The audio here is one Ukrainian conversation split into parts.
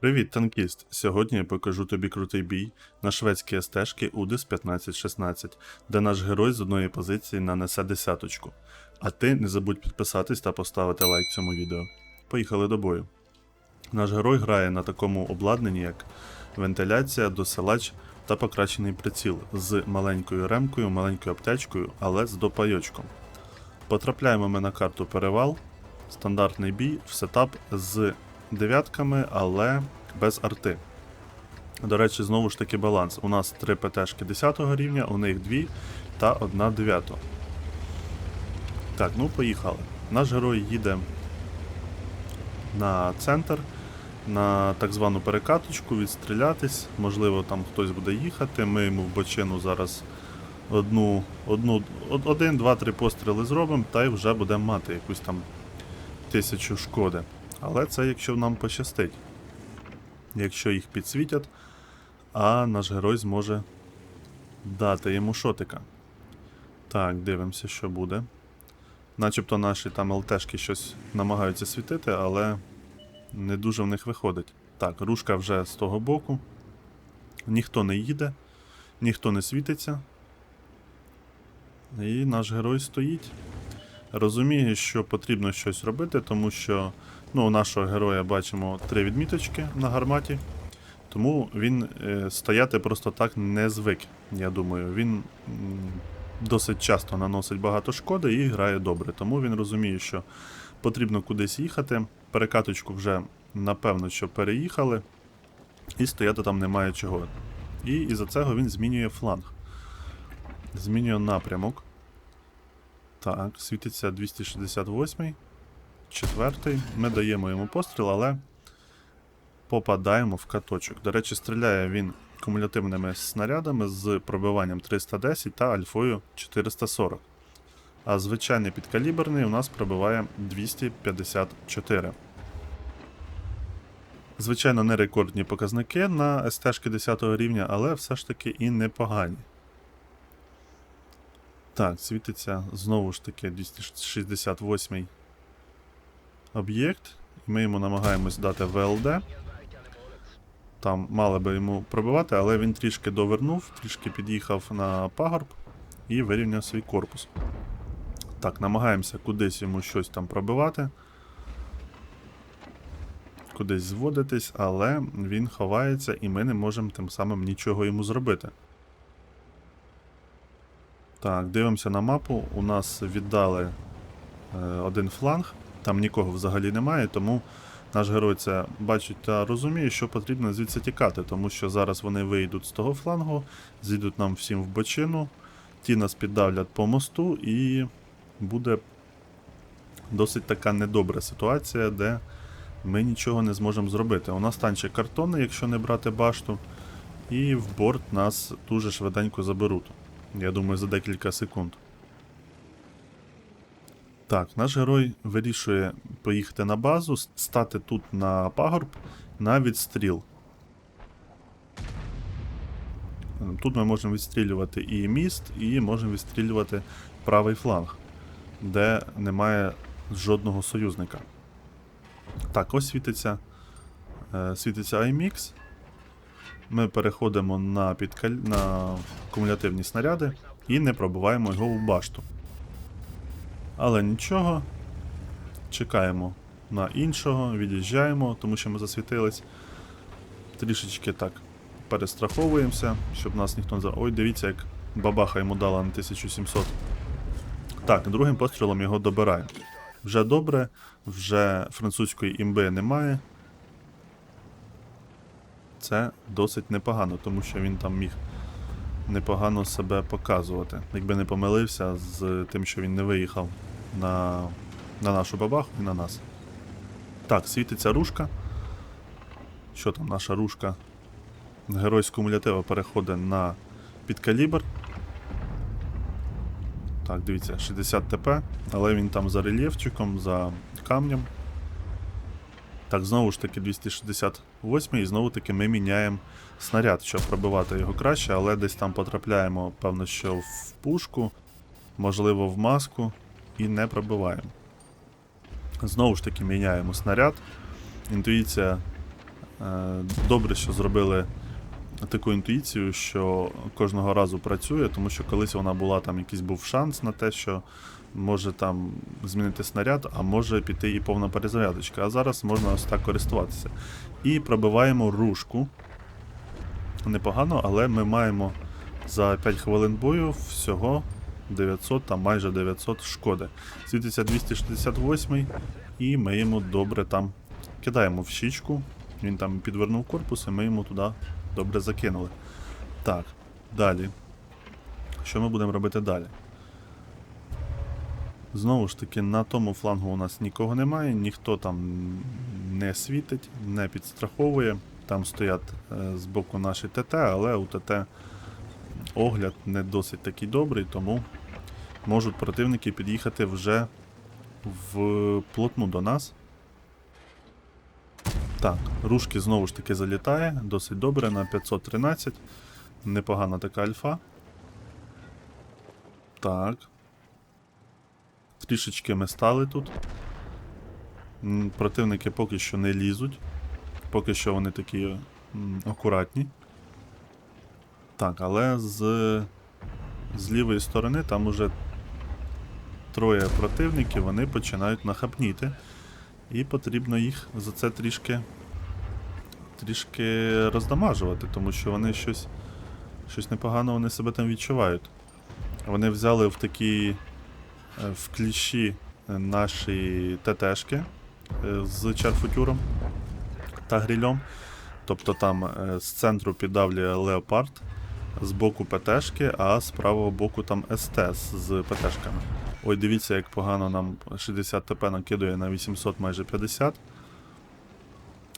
Привіт, танкіст! Сьогодні я покажу тобі крутий бій на шведській стежці Удис 1516, де наш герой з одної позиції нанесе десяточку. А ти не забудь підписатись та поставити лайк цьому відео. Поїхали до бою. Наш герой грає на такому обладнанні, як вентиляція, досилач та покращений приціл з маленькою ремкою, маленькою аптечкою, але з допайочком. Потрапляємо ми на карту перевал, стандартний бій в сетап з дев'ятками, але без арти. До речі, знову ж таки баланс. У нас 3 ПТшки 10 рівня, у них 2 та 1 9. Так, ну поїхали. Наш герой їде на центр, на так звану перекаточку, відстрілятись. Можливо, там хтось буде їхати. Ми йому в бочину зараз одну, одну, од- один, два, три постріли зробимо, та й вже будемо мати якусь там тисячу шкоди. Але це якщо нам пощастить. Якщо їх підсвітять, а наш герой зможе дати йому шотика. Так, дивимося, що буде. Начебто наші там ЛТшки щось намагаються світити, але не дуже в них виходить. Так, рушка вже з того боку. Ніхто не їде, ніхто не світиться. І наш герой стоїть. Розуміє, що потрібно щось робити, тому що ну, у нашого героя бачимо три відміточки на гарматі. Тому він е, стояти просто так не звик, я думаю. Він досить часто наносить багато шкоди і грає добре. Тому він розуміє, що потрібно кудись їхати. Перекаточку вже напевно, що переїхали, і стояти там немає чого. І із-за цього він змінює фланг. Змінює напрямок. Так, світиться 268. Четвертий. Ми даємо йому постріл, але попадаємо в каточок. До речі, стріляє він кумулятивними снарядами з пробиванням 310 та альфою 440. А звичайний підкаліберний у нас пробиває 254. Звичайно, не рекордні показники на СТ 10 рівня, але все ж таки і непогані. Так, світиться знову ж таки 268 об'єкт. Ми йому намагаємось дати ВЛД. Там мали би йому пробивати, але він трішки довернув, трішки під'їхав на пагорб і вирівняв свій корпус. Так, намагаємося кудись йому щось там пробивати. Кудись зводитись, але він ховається і ми не можемо тим самим нічого йому зробити. Так, дивимося на мапу. У нас віддали е, один фланг, там нікого взагалі немає, тому наш герой це бачить та розуміє, що потрібно звідси тікати, тому що зараз вони вийдуть з того флангу, зійдуть нам всім в бочину, ті нас піддавлять по мосту, і буде досить така недобра ситуація, де ми нічого не зможемо зробити. У нас танчик картонний, якщо не брати башту, і в борт нас дуже швиденько заберуть. Я думаю, за декілька секунд. Так, наш герой вирішує поїхати на базу, стати тут на пагорб на відстріл. Тут ми можемо відстрілювати і міст, і можемо відстрілювати правий фланг, де немає жодного союзника. Так, ось світиться, е, світиться IMX. Ми переходимо на, підкаль... на кумулятивні снаряди і не пробиваємо його в башту. Але нічого. Чекаємо на іншого, від'їжджаємо, тому що ми засвітились. Трішечки так перестраховуємося, щоб нас ніхто не за. Ой, дивіться, як бабаха йому дала на 1700. Так, другим пострілом його добираємо. Вже добре, вже французької імби немає. Це досить непогано, тому що він там міг непогано себе показувати. Якби не помилився з тим, що він не виїхав на, на нашу бабаху і на нас. Так, світиться рушка. Що там наша рушка? Герой з кумулятива переходить на підкалібр. Так, дивіться, 60 ТП, але він там за рельєфчиком, за камнем. Так, знову ж таки 268 і знову таки ми міняємо снаряд, щоб пробивати його краще, але десь там потрапляємо, певно, що в пушку, можливо, в маску, і не пробиваємо. Знову ж таки міняємо снаряд. Інтуїція Е, Добре, що зробили таку інтуїцію, що кожного разу працює, тому що колись вона була там якийсь був шанс на те, що може там змінити снаряд, а може піти і повна перезарядочка. А зараз можна ось так користуватися. І пробиваємо ружку. Непогано, але ми маємо за 5 хвилин бою всього 900, там майже 900 шкоди. Світиться 268 і ми йому добре там кидаємо в щічку. Він там підвернув корпус, і ми йому туди добре закинули. Так, далі. Що ми будемо робити далі? Знову ж таки, на тому флангу у нас нікого немає, ніхто там не світить, не підстраховує. Там стоять е, з боку наші ТТ, але у ТТ огляд не досить такий добрий, тому можуть противники під'їхати вже в плотну до нас. Так, рушки знову ж таки залітає, досить добре на 513. Непогана така альфа. Так. Трішечки ми стали тут. Противники поки що не лізуть. Поки що вони такі акуратні. Так, але з, з лівої сторони там уже троє противників, вони починають нахапніти. І потрібно їх за це трішки трішки роздамажувати, тому що вони щось щось непогано вони себе там відчувають. Вони взяли в такі е, в кліщі наші ТТшки е, з чарфутюром та грильом. Тобто там е, з центру піддавлює леопард, з боку ПТшки, а з правого боку там СТС з ПТшками. Ой, дивіться, як погано нам 60 ТП накидує на 800 майже 50.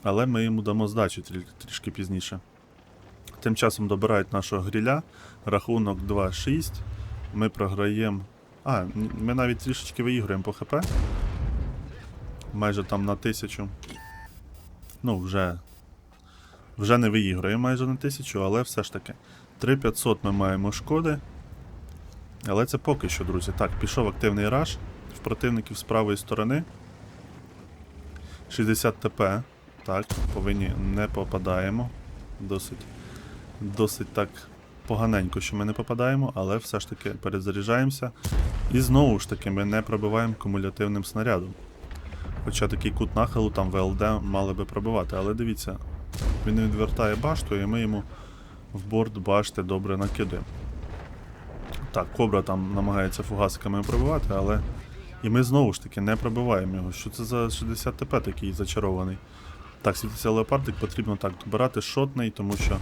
Але ми йому дамо здачу трі- трішки пізніше. Тим часом добирають нашого гріля. Рахунок 2-6. Ми програємо. А, ми навіть трішечки виіграємо по ХП. Майже там на 1000. Ну, вже. Вже не виіграємо майже на 1000, але все ж таки. 3500 ми маємо шкоди. Але це поки що, друзі. Так, пішов активний раш в противників з правої сторони. 60 ТП. Так, повинні не попадаємо. Досить, досить так поганенько, що ми не попадаємо, але все ж таки перезаряджаємося. І знову ж таки ми не пробиваємо кумулятивним снарядом. Хоча такий кут нахилу там ВЛД мали би пробивати, але дивіться, він відвертає башту, і ми йому в борт башти добре накидуємо. Так, кобра там намагається фугасиками пробивати, але. І ми знову ж таки не пробиваємо його. Що це за 60 ТП такий зачарований? Так, світиться леопардик, потрібно так добирати шотний, тому що.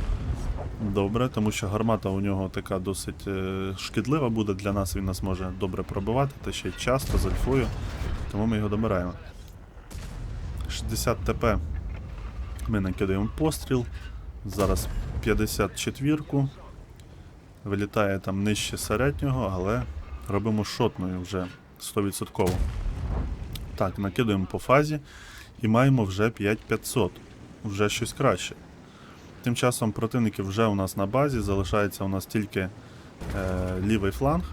Добре, тому що гармата у нього така досить е, шкідлива буде для нас, він нас може добре пробивати, та ще часто з альфою, тому ми його добираємо. 60 ТП ми накидаємо постріл. Зараз 54-ку. Вилітає там нижче середнього, але робимо шотною вже 100%. Так, накидуємо по фазі і маємо вже 5500. Вже щось краще. Тим часом противники вже у нас на базі, залишається у нас тільки е, лівий фланг,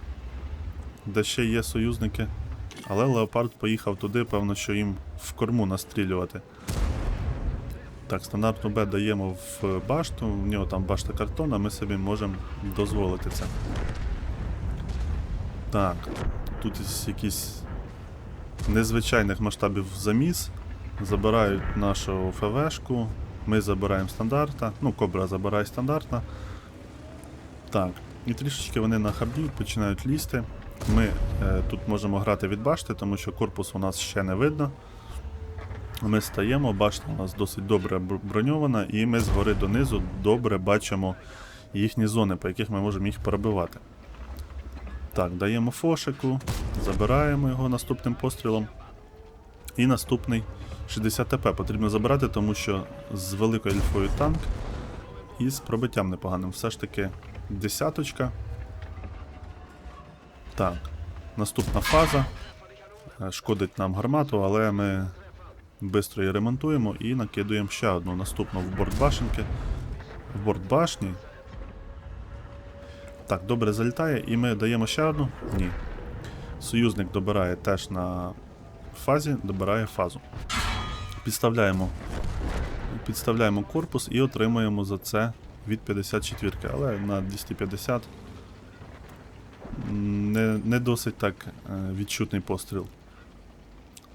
де ще є союзники. Але Леопард поїхав туди, певно, що їм в корму настрілювати. Так, стандартну Б даємо в башту, в нього там башта картона, ми собі можемо дозволити це. Так, тут із якісь незвичайних масштабів заміс. Забирають нашу ФВшку, ми забираємо стандарта, ну, Кобра забирає стандартна. Так, і трішечки вони на хабі починають лізти. Ми е, тут можемо грати від башти, тому що корпус у нас ще не видно. Ми стаємо, башта у нас досить добре броньована, і ми згори донизу добре бачимо їхні зони, по яких ми можемо їх перебивати. Так, даємо фошику, забираємо його наступним пострілом. І наступний 60 ТП потрібно забирати, тому що з великою ельфою танк і з пробиттям непоганим. Все ж таки десяточка. Так, наступна фаза. Е, Шкодить нам гармату, але ми швидко її ремонтуємо і накидуємо ще одну наступну в борт башенки. В борт башні. Так, добре залітає, і ми даємо ще одну? Ні. Союзник добирає теж на фазі, добирає фазу. Підставляємо підставляємо корпус і отримуємо за це від 54, але на 250 не, не досить так е, відчутний постріл.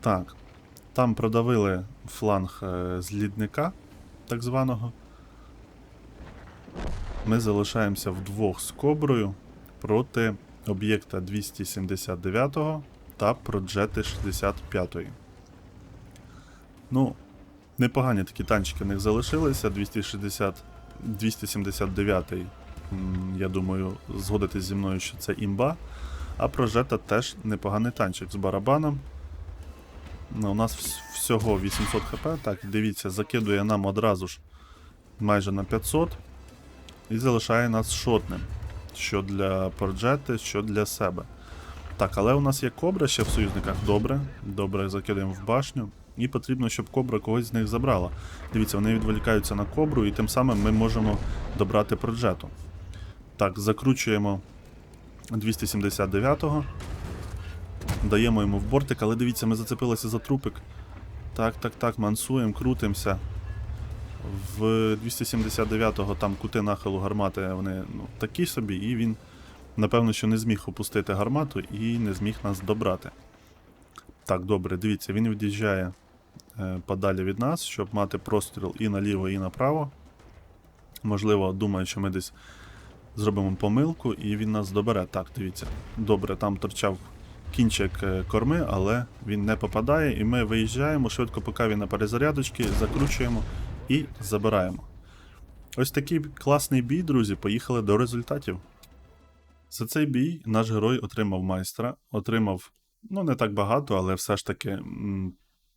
Так, там продавили фланг е, з лідника, так званого. Ми залишаємося вдвох з коброю проти об'єкта 279 та проджети 65. Ну, непогані такі танчики в них залишилися. 260, 279, м, я думаю, згодитесь зі мною, що це імба. А прожета теж непоганий танчик з барабаном. Ну, у нас всього 800 хп. Так, дивіться, закидує нам одразу ж майже на 500 і залишає нас шотним. Що для проджети, що для себе. Так, але у нас є кобра ще в союзниках. Добре. Добре, закидаємо в башню. І потрібно, щоб кобра когось з них забрала. Дивіться, вони відволікаються на кобру, і тим самим ми можемо добрати проджету. Так, закручуємо 279-го. Даємо йому в бортик, але дивіться, ми зацепилися за трупик. Так, так, так, мансуємо, крутимося. В 279-го там кути нахилу гармати вони ну, такі собі, і він, напевно, що не зміг опустити гармату і не зміг нас добрати. Так, добре, дивіться, він від'їжджає е, подалі від нас, щоб мати простріл і наліво, і направо. Можливо, думає, що ми десь зробимо помилку, і він нас добере. Так, дивіться. Добре, там торчав кінчик е, корми, але він не попадає, і ми виїжджаємо швидко, поки він на перезарядочці, закручуємо і забираємо. Ось такий класний бій, друзі. Поїхали до результатів. За цей бій наш герой отримав майстра, отримав, ну не так багато, але все ж таки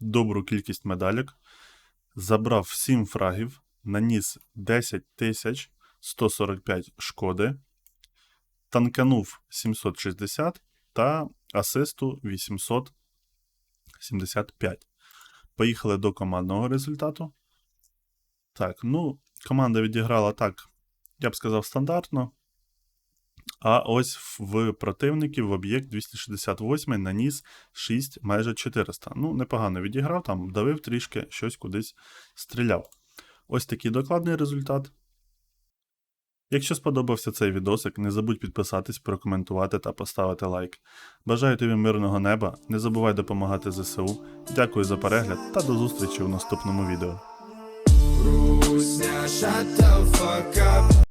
добру кількість медалек. Забрав 7 фрагів, наніс 10 тисяч 145 шкоди, танканув 760 та асисту 875. Поїхали до командного результату. Так, ну, команда відіграла так, я б сказав, стандартно. А ось в противників в об'єкт 268 наніс 6 майже 400. Ну, непогано відіграв, там давив трішки, щось кудись стріляв. Ось такий докладний результат. Якщо сподобався цей відосик, не забудь підписатись, прокоментувати та поставити лайк. Бажаю тобі мирного неба, не забувай допомагати ЗСУ. Дякую за перегляд та до зустрічі у наступному відео.